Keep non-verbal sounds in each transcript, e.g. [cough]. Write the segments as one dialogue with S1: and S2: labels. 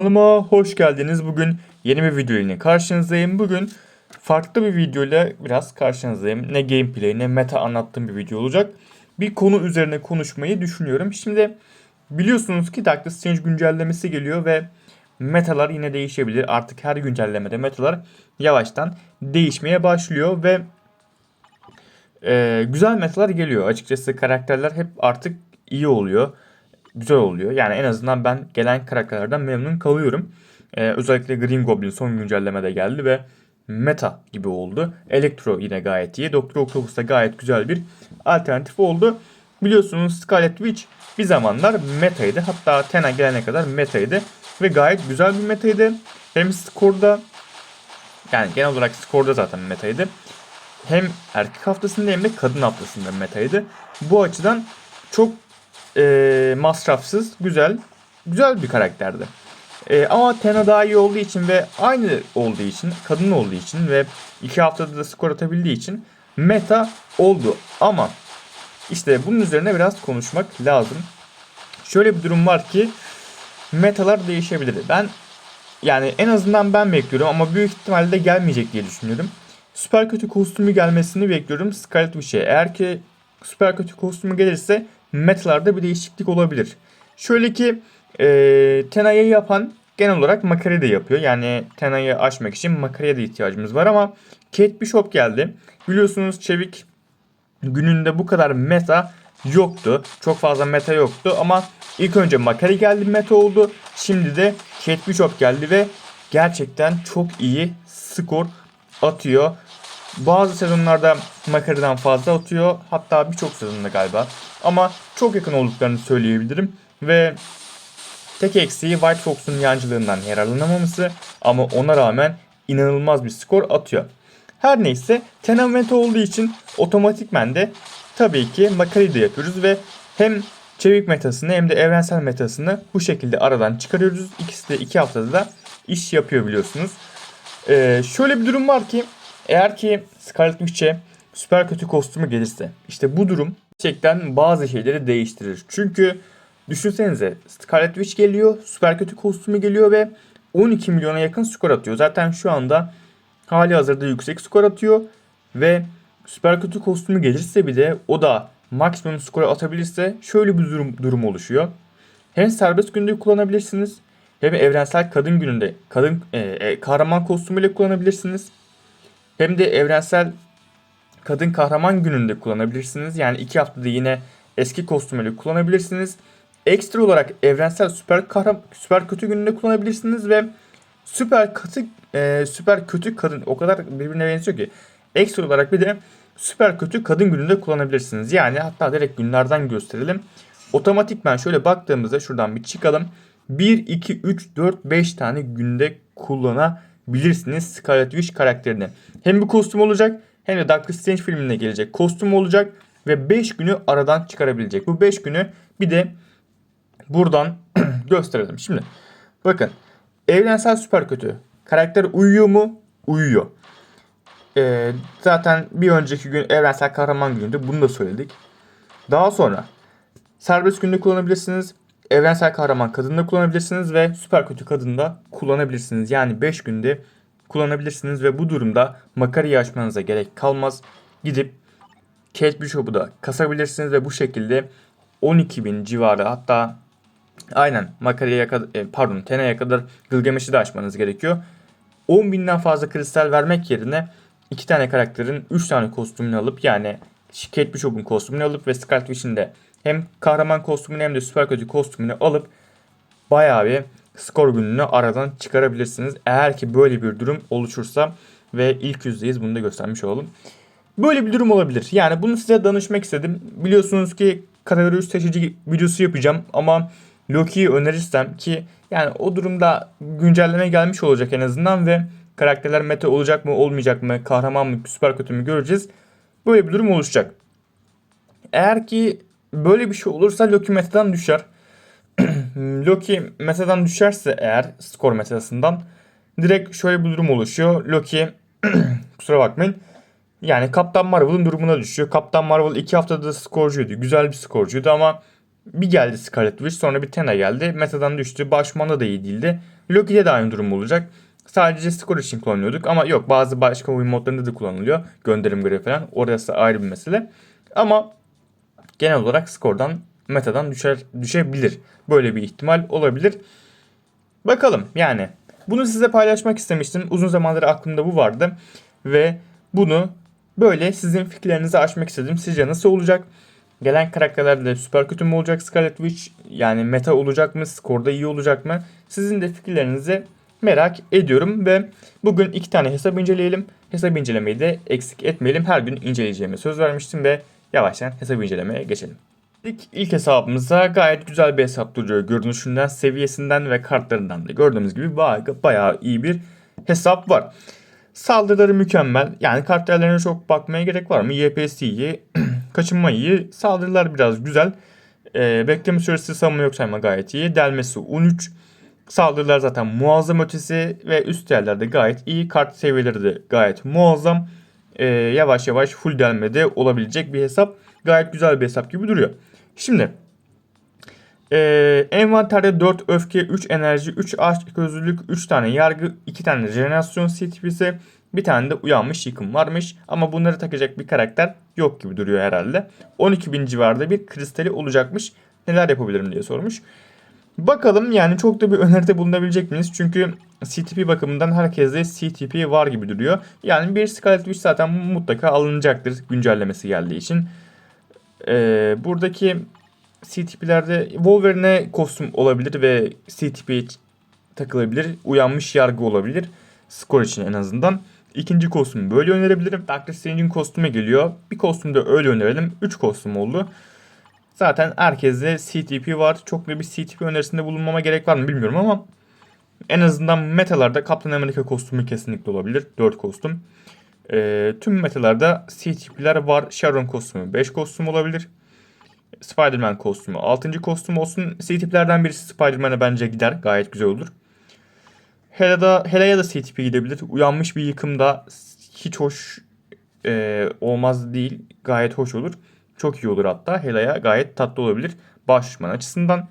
S1: Kanalıma hoş geldiniz. Bugün yeni bir video ile karşınızdayım. Bugün farklı bir video ile biraz karşınızdayım. Ne gameplay ne meta anlattığım bir video olacak. Bir konu üzerine konuşmayı düşünüyorum. Şimdi biliyorsunuz ki Doctor Strange güncellemesi geliyor ve metalar yine değişebilir. Artık her güncellemede metalar yavaştan değişmeye başlıyor ve e, güzel metalar geliyor. Açıkçası karakterler hep artık iyi oluyor güzel oluyor. Yani en azından ben gelen karakterlerden memnun kalıyorum. Ee, özellikle Green Goblin son güncellemede geldi ve meta gibi oldu. Electro yine gayet iyi. Doctor Octopus da gayet güzel bir alternatif oldu. Biliyorsunuz Scarlet Witch bir zamanlar metaydı. Hatta Tena gelene kadar metaydı. Ve gayet güzel bir metaydı. Hem skorda yani genel olarak skorda zaten metaydı. Hem erkek haftasında hem de kadın haftasında metaydı. Bu açıdan çok e, masrafsız, güzel, güzel bir karakterdi. E, ama Tena daha iyi olduğu için ve aynı olduğu için, kadın olduğu için ve iki haftada da skor atabildiği için meta oldu. Ama işte bunun üzerine biraz konuşmak lazım. Şöyle bir durum var ki metalar değişebilir. Ben yani en azından ben bekliyorum ama büyük ihtimalle gelmeyecek diye düşünüyorum. Süper kötü kostümü gelmesini bekliyorum Scarlet Witch'e. Eğer ki süper kötü kostümü gelirse metalarda bir değişiklik olabilir. Şöyle ki e, Tena'yı yapan genel olarak Makara'yı da yapıyor. Yani Tena'yı aşmak için Makara'ya da ihtiyacımız var ama Kate Bishop geldi. Biliyorsunuz Çevik gününde bu kadar meta yoktu. Çok fazla meta yoktu ama ilk önce Makari geldi meta oldu. Şimdi de Kate Bishop geldi ve gerçekten çok iyi skor atıyor. Bazı sezonlarda Makari'den fazla atıyor. Hatta birçok sezonda galiba. Ama çok yakın olduklarını söyleyebilirim. Ve tek eksiği White Fox'un yancılığından yararlanamaması ama ona rağmen inanılmaz bir skor atıyor. Her neyse Tenament olduğu için otomatikmen de tabii ki Makari'de yapıyoruz ve hem çevik metasını hem de evrensel metasını bu şekilde aradan çıkarıyoruz. İkisi de iki haftada da iş yapıyor biliyorsunuz. Ee, şöyle bir durum var ki eğer ki Scarlet Witch'e süper kötü kostümü gelirse işte bu durum gerçekten bazı şeyleri değiştirir. Çünkü düşünsenize Scarlet Witch geliyor, süper kötü kostümü geliyor ve 12 milyona yakın skor atıyor. Zaten şu anda hali hazırda yüksek skor atıyor ve süper kötü kostümü gelirse bir de o da maksimum skor atabilirse şöyle bir durum, durum oluşuyor. Hem serbest günde kullanabilirsiniz hem evrensel kadın gününde kadın e, e, kahraman kostümüyle kullanabilirsiniz. Hem de evrensel kadın kahraman gününde kullanabilirsiniz. Yani iki haftada yine eski kostümüyle kullanabilirsiniz. Ekstra olarak evrensel süper kahraman süper kötü gününde kullanabilirsiniz ve süper kötü e, süper kötü kadın o kadar birbirine benziyor ki ekstra olarak bir de süper kötü kadın gününde kullanabilirsiniz. Yani hatta direkt günlerden gösterelim. Otomatikman şöyle baktığımızda şuradan bir çıkalım. 1, 2, 3, 4, 5 tane günde kullanabilirsiniz Scarlet Witch karakterini. Hem bir kostüm olacak hem de Doctor Strange filmine gelecek kostüm olacak ve 5 günü aradan çıkarabilecek. Bu 5 günü bir de buradan [clears throat] gösterelim. Şimdi bakın evrensel süper kötü. Karakter uyuyor mu? Uyuyor. Ee, zaten bir önceki gün evrensel kahraman gününde bunu da söyledik. Daha sonra serbest günde kullanabilirsiniz. Evrensel kahraman kadında kullanabilirsiniz ve süper kötü kadında kullanabilirsiniz. Yani 5 günde kullanabilirsiniz ve bu durumda makarayı açmanıza gerek kalmaz. Gidip Kate Bishop'u da kasabilirsiniz ve bu şekilde 12.000 civarı hatta aynen makaraya kadar e, pardon teneye kadar Gılgameş'i de açmanız gerekiyor. 10.000'den fazla kristal vermek yerine iki tane karakterin 3 tane kostümünü alıp yani Kate Bishop'un kostümünü alıp ve Scarlet Witch'in de hem kahraman kostümünü hem de süper kötü kostümünü alıp bayağı bir skor gününü aradan çıkarabilirsiniz. Eğer ki böyle bir durum oluşursa ve ilk yüzdeyiz bunu da göstermiş olalım. Böyle bir durum olabilir. Yani bunu size danışmak istedim. Biliyorsunuz ki kategori 3 seçici videosu yapacağım ama Loki'yi önerirsem ki yani o durumda güncelleme gelmiş olacak en azından ve karakterler meta olacak mı olmayacak mı kahraman mı süper kötü mü göreceğiz. Böyle bir durum oluşacak. Eğer ki böyle bir şey olursa Loki metadan düşer. [clears throat] Loki metadan düşerse eğer skor metasından direkt şöyle bir durum oluşuyor. Loki [clears throat] kusura bakmayın. Yani Kaptan Marvel'ın durumuna düşüyor. Kaptan Marvel 2 haftada skorcuydu. Güzel bir skorcuydu ama bir geldi Scarlet Witch sonra bir Tena geldi. Metadan düştü. Başmanda da iyi değildi. Loki'de de aynı durum olacak. Sadece skor için kullanıyorduk ama yok bazı başka oyun modlarında da kullanılıyor. Gönderim görevi falan. Orası ayrı bir mesele. Ama genel olarak skordan metadan düşer düşebilir. Böyle bir ihtimal olabilir. Bakalım yani. Bunu size paylaşmak istemiştim. Uzun zamandır aklımda bu vardı. Ve bunu böyle sizin fikirlerinizi açmak istedim. Sizce nasıl olacak? Gelen karakterler de süper kötü mü olacak Scarlet Witch? Yani meta olacak mı? Skorda iyi olacak mı? Sizin de fikirlerinizi merak ediyorum ve bugün iki tane hesap inceleyelim. Hesap incelemeyi de eksik etmeyelim. Her gün inceleyeceğime söz vermiştim ve yavaştan hesap incelemeye geçelim. İlk, ilk hesabımıza gayet güzel bir hesap duruyor. Görünüşünden, seviyesinden ve kartlarından da gördüğümüz gibi bayağı, bayağı iyi bir hesap var. Saldırıları mükemmel. Yani kart değerlerine çok bakmaya gerek var mı? YPS iyi, [clears throat] kaçınma iyi, saldırılar biraz güzel. Ee, bekleme süresi savunma yok sayma gayet iyi. Delmesi 13. Saldırılar zaten muazzam ötesi ve üst yerlerde gayet iyi. Kart seviyeleri de gayet muazzam. Ee, yavaş yavaş full delmede olabilecek bir hesap. Gayet güzel bir hesap gibi duruyor. Şimdi ee, envanterde 4 öfke, 3 enerji, 3 aşk gözlülük, 3 tane yargı, 2 tane jenerasyon CTP'si, bir tane de uyanmış yıkım varmış. Ama bunları takacak bir karakter yok gibi duruyor herhalde. 12 bin civarında bir kristali olacakmış. Neler yapabilirim diye sormuş. Bakalım yani çok da bir öneride bulunabilecek miyiz? Çünkü CTP bakımından herkeste CTP var gibi duruyor. Yani bir Scarlet Witch zaten mutlaka alınacaktır güncellemesi geldiği için. Ee, buradaki CTP'lerde Wolverine kostüm olabilir ve CTP takılabilir. Uyanmış yargı olabilir. Skor için en azından. İkinci kostümü böyle önerebilirim. Doctor Strange'in kostüme geliyor. Bir kostüm de öyle önerelim. 3 kostüm oldu. Zaten herkeste CTP var. Çok bir CTP önerisinde bulunmama gerek var mı bilmiyorum ama en azından metalarda Captain America kostümü kesinlikle olabilir. 4 kostüm. Ee, tüm metalarda CTP'ler var. Sharon kostümü 5 kostüm olabilir. Spider-Man kostümü 6. kostüm olsun. CTP'lerden birisi Spider-Man'e bence gider. Gayet güzel olur. Hela'da, Hela'ya da CTP gidebilir. Uyanmış bir yıkımda hiç hoş e, olmaz değil. Gayet hoş olur. Çok iyi olur hatta. Hela'ya gayet tatlı olabilir. Baş düşman açısından.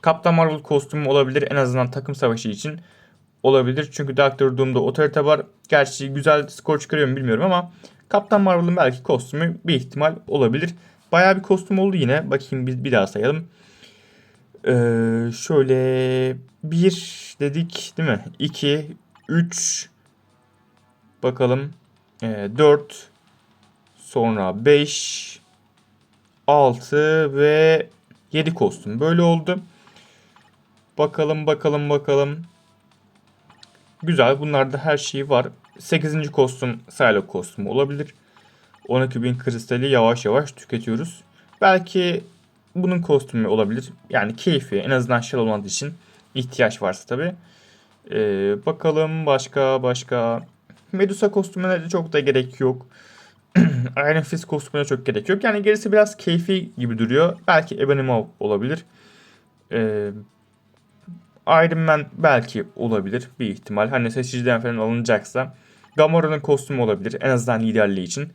S1: Kaptan Marvel kostümü olabilir. En azından takım savaşı için olabilir. Çünkü Doctor Doom'da otorite var. Gerçi güzel skor çıkarıyor mu bilmiyorum ama Kaptan Marvel'ın belki kostümü bir ihtimal olabilir. Bayağı bir kostüm oldu yine. Bakayım biz bir daha sayalım. Ee, şöyle 1 dedik değil mi? 2, 3 bakalım ee, 4 sonra 5 6 ve 7 kostüm böyle oldu. Bakalım bakalım bakalım. Güzel bunlarda her şey var. 8. kostüm Psylocke kostümü olabilir. 12.000 kristali yavaş yavaş tüketiyoruz. Belki bunun kostümü olabilir. Yani keyfi en azından şal olan için ihtiyaç varsa tabi. Ee, bakalım başka başka. Medusa kostümüne de çok da gerek yok. [clears throat] Iron Fist kostümüne çok gerek yok. Yani gerisi biraz keyfi gibi duruyor. Belki Ebony olabilir. Ee, Iron Man belki olabilir bir ihtimal. Hani seçiciden falan alınacaksa. Gamora'nın kostümü olabilir. En azından liderliği için.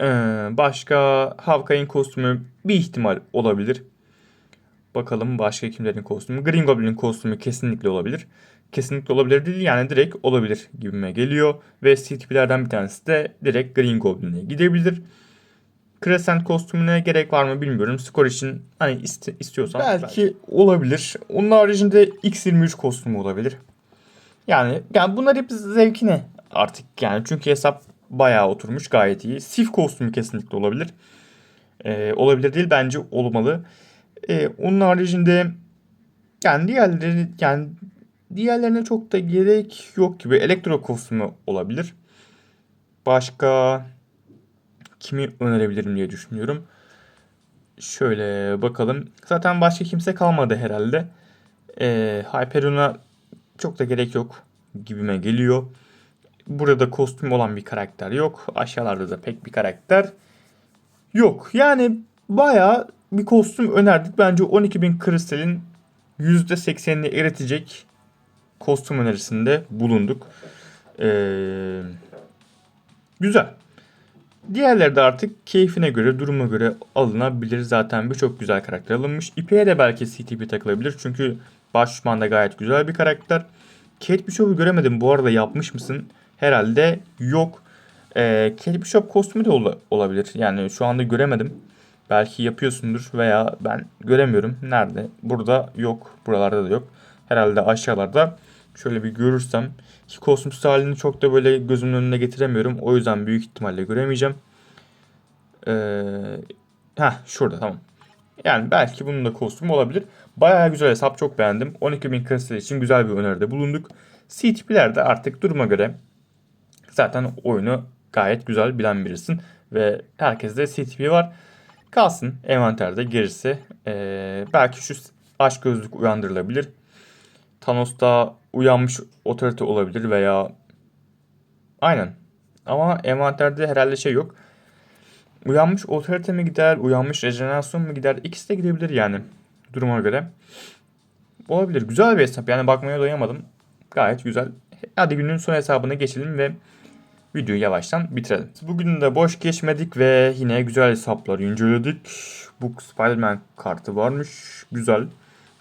S1: Ee, başka Hawkeye'in kostümü bir ihtimal olabilir. Bakalım başka kimlerin kostümü. Green Goblin'in kostümü kesinlikle olabilir. Kesinlikle olabilir değil yani direkt olabilir gibime geliyor. Ve CTP'lerden bir tanesi de direkt Green Goblin'e gidebilir. Crescent kostümüne gerek var mı bilmiyorum. Skor için hani iste, istiyorsan belki, belki olabilir. Onun haricinde X23 kostümü olabilir. Yani yani bunlar hep zevkine artık yani çünkü hesap bayağı oturmuş gayet iyi. Sif kostümü kesinlikle olabilir. Ee, olabilir değil bence olmalı. Ee, onun haricinde yani diğerleri yani diğerlerine çok da gerek yok gibi. Elektro kostümü olabilir. Başka kimi önerebilirim diye düşünüyorum. Şöyle bakalım. Zaten başka kimse kalmadı herhalde. Ee, Hyperion'a çok da gerek yok gibime geliyor. Burada kostüm olan bir karakter yok. Aşağılarda da pek bir karakter yok. Yani baya bir kostüm önerdik. Bence 12.000 kristalin %80'ini eritecek kostüm önerisinde bulunduk. Ee, güzel. Diğerleri de artık keyfine göre, duruma göre alınabilir. Zaten birçok güzel karakter alınmış. İpe'ye de belki CTP takılabilir. Çünkü Baş düşman da gayet güzel bir karakter. Kate Bishop'u göremedim. Bu arada yapmış mısın? Herhalde yok. Ee, Kate Bishop kostümü de ola- olabilir. Yani şu anda göremedim. Belki yapıyorsundur veya ben göremiyorum. Nerede? Burada yok. Buralarda da yok. Herhalde aşağılarda. Şöyle bir görürsem. Ki kostümsüz halini çok da böyle gözümün önüne getiremiyorum. O yüzden büyük ihtimalle göremeyeceğim. Ee, heh şurada tamam. Yani belki bunun da kostümü olabilir. Bayağı güzel hesap çok beğendim. 12.000 kristal için güzel bir öneride bulunduk. CTP'ler de artık duruma göre zaten oyunu gayet güzel bilen birisin. Ve herkeste CTP var. Kalsın envanterde gerisi. Ee, belki şu aşk gözlük uyandırılabilir. Thanos'ta uyanmış otorite olabilir veya aynen. Ama envanterde herhalde şey yok. Uyanmış otorite mi gider, uyanmış rejenerasyon mu gider? İkisi de gidebilir yani duruma göre. Olabilir. Güzel bir hesap. Yani bakmaya doyamadım. Gayet güzel. Hadi günün son hesabına geçelim ve videoyu yavaştan bitirelim. Bugün de boş geçmedik ve yine güzel hesaplar inceledik. Bu Spider-Man kartı varmış. Güzel.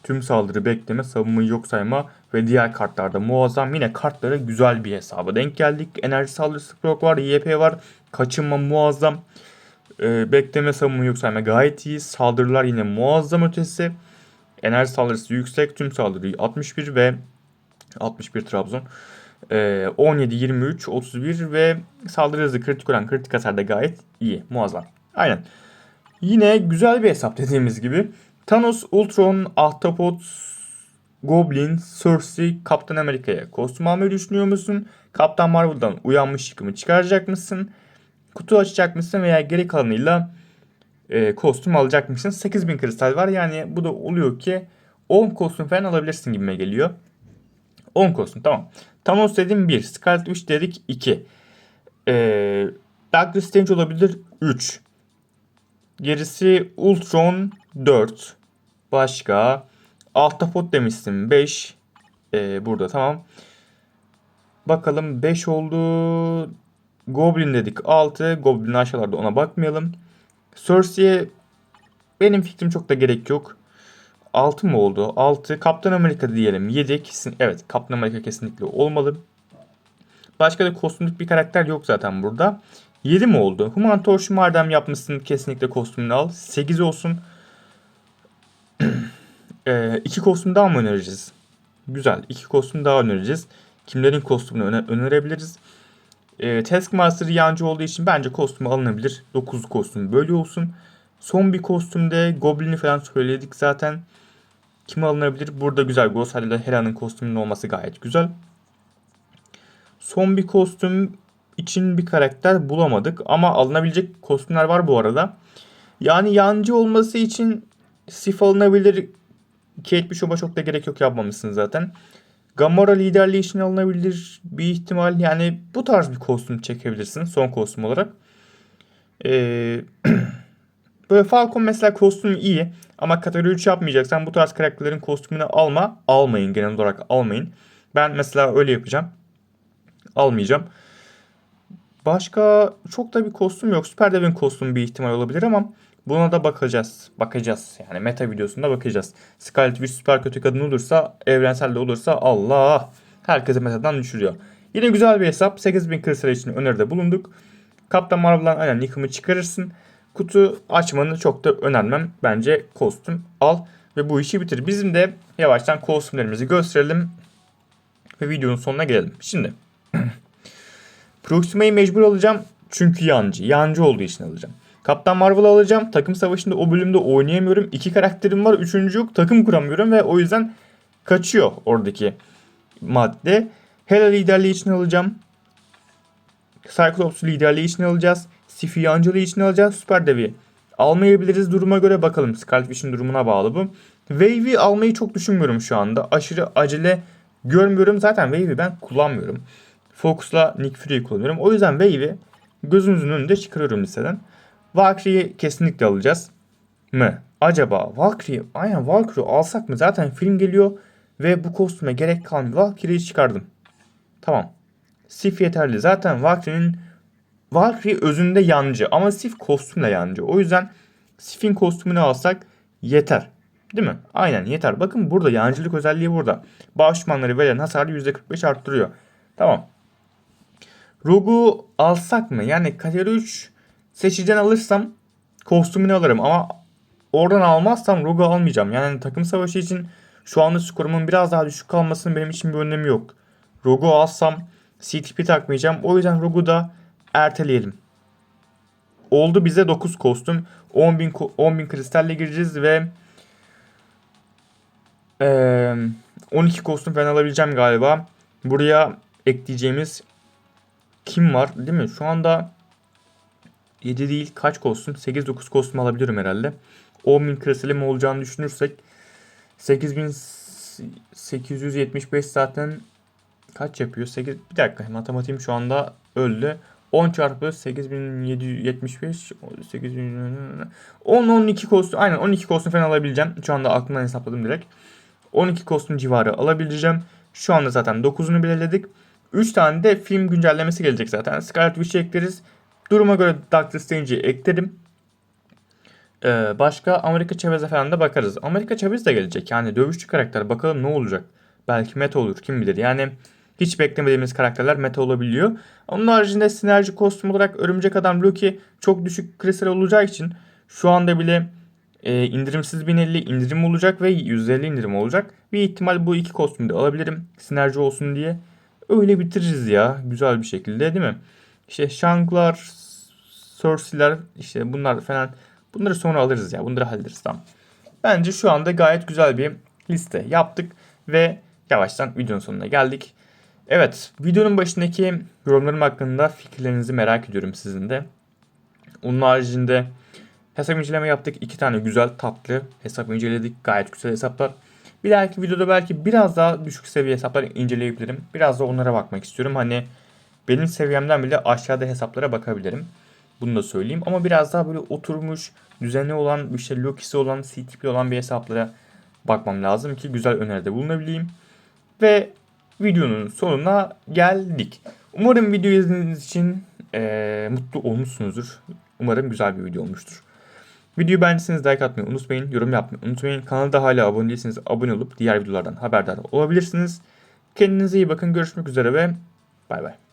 S1: Tüm saldırı bekleme, savunmayı yok sayma ve diğer kartlarda muazzam. Yine kartlara güzel bir hesaba denk geldik. Enerji saldırısı proc var, YP var. Kaçınma muazzam. Ee, bekleme savunma yok sayma gayet iyi. Saldırılar yine muazzam ötesi. Enerji saldırısı yüksek. Tüm saldırıyı 61 ve 61 Trabzon. Ee, 17, 23, 31 ve saldırı hızı kritik olan kritik hasar gayet iyi. Muazzam. Aynen. Yine güzel bir hesap dediğimiz gibi. Thanos, Ultron, Ahtapot, Goblin, Cersei, Kaptan Amerika'ya kostüm almayı düşünüyor musun? Kaptan Marvel'dan uyanmış yıkımı çıkaracak mısın? Kutu açacak mısın veya geri kalanıyla e, kostüm alacak mısın? 8000 kristal var yani bu da oluyor ki 10 kostüm falan alabilirsin gibime geliyor. 10 kostüm tamam. Thanos dedim 1. Scarlet Witch dedik 2. Ee, Doctor Strange olabilir 3. Gerisi Ultron 4. Başka. Ahtapot demiştim 5. Ee, burada tamam. Bakalım 5 oldu. Goblin dedik 6. Goblin aşağılarda ona bakmayalım. Cersei'ye benim fikrim çok da gerek yok. 6 mı oldu? 6. Kaptan Amerika diyelim. 7. Kesin, evet Kaptan Amerika kesinlikle olmalı. Başka da kostümlük bir karakter yok zaten burada. 7 mi oldu? Human Torch madem yapmışsın kesinlikle kostümünü al. 8 olsun. 2 [clears throat] ee, iki kostüm daha mı önereceğiz? Güzel. 2 kostüm daha önereceğiz. Kimlerin kostümünü öne önerebiliriz? Ee, Taskmaster yancı olduğu için bence kostümü alınabilir. 9 kostüm böyle olsun. Son bir kostümde Goblin'i falan söyledik zaten. Kim alınabilir? Burada güzel. Ghost Rider'da Hela'nın kostümünün olması gayet güzel. Son bir kostüm için bir karakter bulamadık. Ama alınabilecek kostümler var bu arada. Yani yancı olması için Sif alınabilir. Kate Bishop'a çok da gerek yok yapmamışsın zaten. Gamora liderliği için alınabilir bir ihtimal. Yani bu tarz bir kostüm çekebilirsin son kostüm olarak. Ee, [clears throat] böyle Falcon mesela kostüm iyi. Ama kategori 3 yapmayacaksan bu tarz karakterlerin kostümünü alma. Almayın genel olarak almayın. Ben mesela öyle yapacağım. Almayacağım. Başka çok da bir kostüm yok. Süper Dev'in kostümü bir ihtimal olabilir ama buna da bakacağız. Bakacağız. Yani meta videosunda bakacağız. Scarlet Witch süper kötü kadın olursa, evrensel de olursa Allah herkese metadan düşürüyor. Yine güzel bir hesap. 8000 kristal için öneride bulunduk. Kaptan Marvel'dan aynen yıkımı çıkarırsın. Kutu açmanı çok da önermem. Bence kostüm al ve bu işi bitir. Bizim de yavaştan kostümlerimizi gösterelim ve videonun sonuna gelelim. Şimdi [clears throat] Proxima'yı mecbur alacağım çünkü yancı. Yancı olduğu için alacağım. Kaptan Marvel'ı alacağım. Takım savaşında o bölümde oynayamıyorum. İki karakterim var. Üçüncü yok. Takım kuramıyorum ve o yüzden kaçıyor oradaki madde. Hela liderliği için alacağım. Cyclops liderliği için alacağız. Sifi yancılığı için alacağız. Süper Dev'i almayabiliriz duruma göre bakalım. Scarlet Witch'in durumuna bağlı bu. Wave'i almayı çok düşünmüyorum şu anda. Aşırı acele görmüyorum. Zaten Wave'i ben kullanmıyorum. Focus'la Nick Fury'yi kullanıyorum. O yüzden Wave'i gözümüzün önünde çıkarıyorum listeden. Valkyrie'yi kesinlikle alacağız mı? Acaba Valkyrie, aynen Valkyrie alsak mı? Zaten film geliyor ve bu kostüme gerek kalmıyor. Valkyrie'yi çıkardım. Tamam. Sif yeterli. Zaten Valkyrie'nin Valkyrie özünde yancı ama Sif kostümle yancı. O yüzden Sif'in kostümünü alsak yeter. Değil mi? Aynen yeter. Bakın burada yancılık özelliği burada. Bağış düşmanları verilen hasarı %45 arttırıyor. Tamam. Rogu alsak mı? Yani kategori 3 seçiciden alırsam kostümünü alırım ama oradan almazsam Rogu almayacağım. Yani takım savaşı için şu anda skorumun biraz daha düşük kalmasının benim için bir önemi yok. Rogu alsam CTP takmayacağım. O yüzden Rogu da erteleyelim. Oldu bize 9 kostüm. 10.000 ko- 10.000 kristalle gireceğiz ve eee, 12 kostüm falan alabileceğim galiba. Buraya ekleyeceğimiz kim var değil mi? Şu anda 7 değil kaç kostüm? 8-9 kostüm alabilirim herhalde. 10.000 kristalim olacağını düşünürsek 8875 zaten kaç yapıyor? 8 bir dakika matematiğim şu anda öldü. 10 çarpı 8775 8000 10 12 kostüm aynen 12 kostüm falan alabileceğim. Şu anda aklımdan hesapladım direkt. 12 kostüm civarı alabileceğim. Şu anda zaten 9'unu belirledik. 3 tane de film güncellemesi gelecek zaten. Scarlet Witch'i ekleriz. Duruma göre Doctor Strange'i eklerim. Ee, başka Amerika Chavez'e falan da bakarız. Amerika Chavez de gelecek. Yani dövüşçü karakter. Bakalım ne olacak. Belki meta olur. Kim bilir. Yani hiç beklemediğimiz karakterler meta olabiliyor. Onun haricinde sinerji kostüm olarak Örümcek Adam Loki çok düşük kristal olacağı için şu anda bile e, indirimsiz 1050 indirim olacak ve 150 indirim olacak. Bir ihtimal bu iki kostümü de alabilirim. Sinerji olsun diye. Öyle bitiririz ya. Güzel bir şekilde değil mi? İşte Shang'lar, Cersei'ler işte bunlar falan. Bunları sonra alırız ya. Bunları hallederiz tamam. Bence şu anda gayet güzel bir liste yaptık ve yavaştan videonun sonuna geldik. Evet, videonun başındaki yorumlarım hakkında fikirlerinizi merak ediyorum sizin de. Onun haricinde hesap inceleme yaptık. İki tane güzel tatlı hesap inceledik. Gayet güzel hesaplar. Bir dahaki videoda belki biraz daha düşük seviye hesaplar inceleyebilirim. Biraz da onlara bakmak istiyorum. Hani benim seviyemden bile aşağıda hesaplara bakabilirim. Bunu da söyleyeyim. Ama biraz daha böyle oturmuş, düzenli olan, işte Loki'si olan, CTP olan bir hesaplara bakmam lazım ki güzel öneride bulunabileyim. Ve videonun sonuna geldik. Umarım video izlediğiniz için eee, mutlu olmuşsunuzdur. Umarım güzel bir video olmuştur. Videoyu beğendiyseniz like atmayı unutmayın. Yorum yapmayı unutmayın. Kanalda hala abone değilseniz abone olup diğer videolardan haberdar olabilirsiniz. Kendinize iyi bakın. Görüşmek üzere ve bay bay.